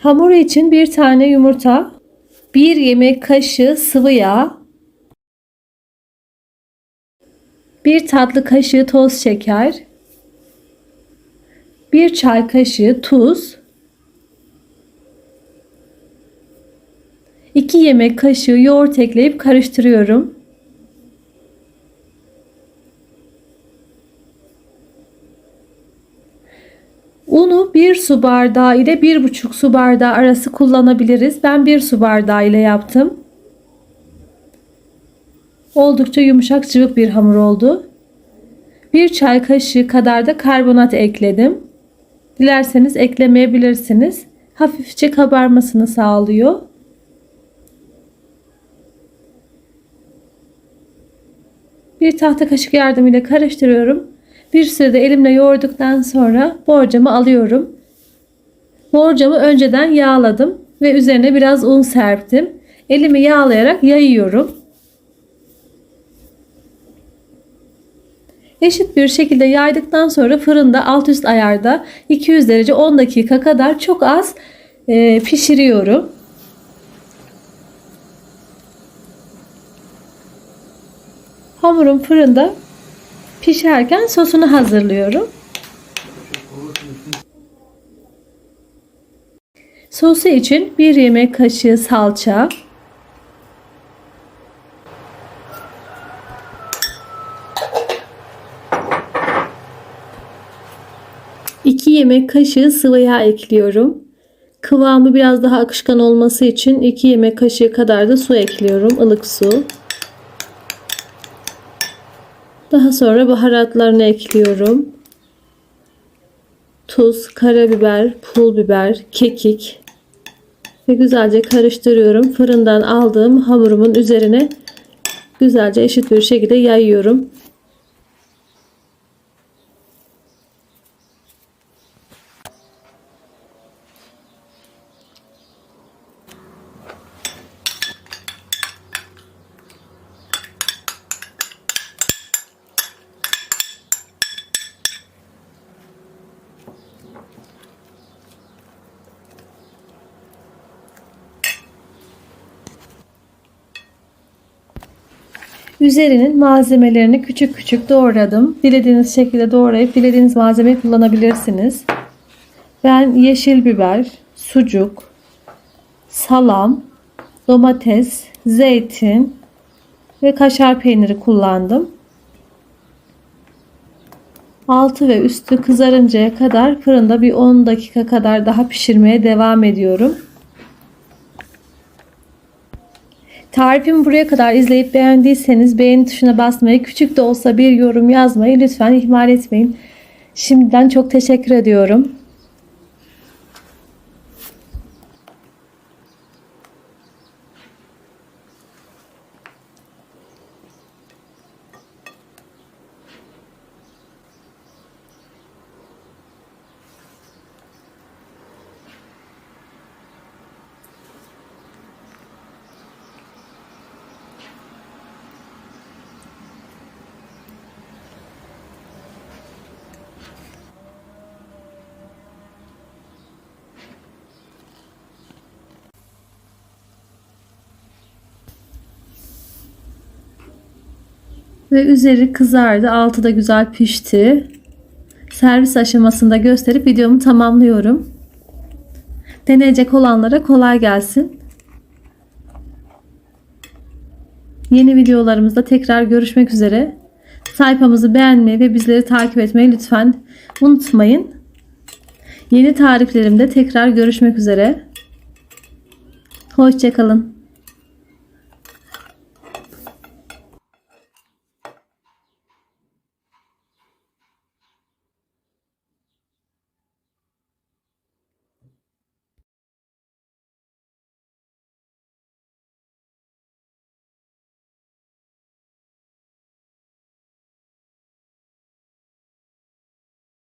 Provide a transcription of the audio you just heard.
Hamuru için bir tane yumurta, bir yemek kaşığı sıvı yağ, bir tatlı kaşığı toz şeker, bir çay kaşığı tuz, 2 yemek kaşığı yoğurt ekleyip karıştırıyorum. Unu 1 su bardağı ile 1,5 su bardağı arası kullanabiliriz. Ben 1 su bardağı ile yaptım. Oldukça yumuşak cıvık bir hamur oldu. 1 çay kaşığı kadar da karbonat ekledim. Dilerseniz eklemeyebilirsiniz. Hafifçe kabarmasını sağlıyor. Bir tahta kaşık yardımıyla karıştırıyorum. Bir sürede elimle yoğurduktan sonra borcamı alıyorum. Borcamı önceden yağladım ve üzerine biraz un serptim. Elimi yağlayarak yayıyorum. Eşit bir şekilde yaydıktan sonra fırında alt üst ayarda 200 derece 10 dakika kadar çok az e, pişiriyorum. Hamurum fırında pişerken sosunu hazırlıyorum. Sosu için 1 yemek kaşığı salça, iki yemek kaşığı sıvı yağ ekliyorum. Kıvamı biraz daha akışkan olması için 2 yemek kaşığı kadar da su ekliyorum. ılık su. Daha sonra baharatlarını ekliyorum. Tuz, karabiber, pul biber, kekik ve güzelce karıştırıyorum. Fırından aldığım hamurumun üzerine güzelce eşit bir şekilde yayıyorum. Üzerinin malzemelerini küçük küçük doğradım. Dilediğiniz şekilde doğrayıp dilediğiniz malzemeyi kullanabilirsiniz. Ben yeşil biber, sucuk, salam, domates, zeytin ve kaşar peyniri kullandım. Altı ve üstü kızarıncaya kadar fırında bir 10 dakika kadar daha pişirmeye devam ediyorum. Tarifimi buraya kadar izleyip beğendiyseniz beğeni tuşuna basmayı, küçük de olsa bir yorum yazmayı lütfen ihmal etmeyin. Şimdiden çok teşekkür ediyorum. Ve üzeri kızardı. Altı da güzel pişti. Servis aşamasında gösterip videomu tamamlıyorum. Deneyecek olanlara kolay gelsin. Yeni videolarımızda tekrar görüşmek üzere. Sayfamızı beğenmeyi ve bizleri takip etmeyi lütfen unutmayın. Yeni tariflerimde tekrar görüşmek üzere. Hoşçakalın.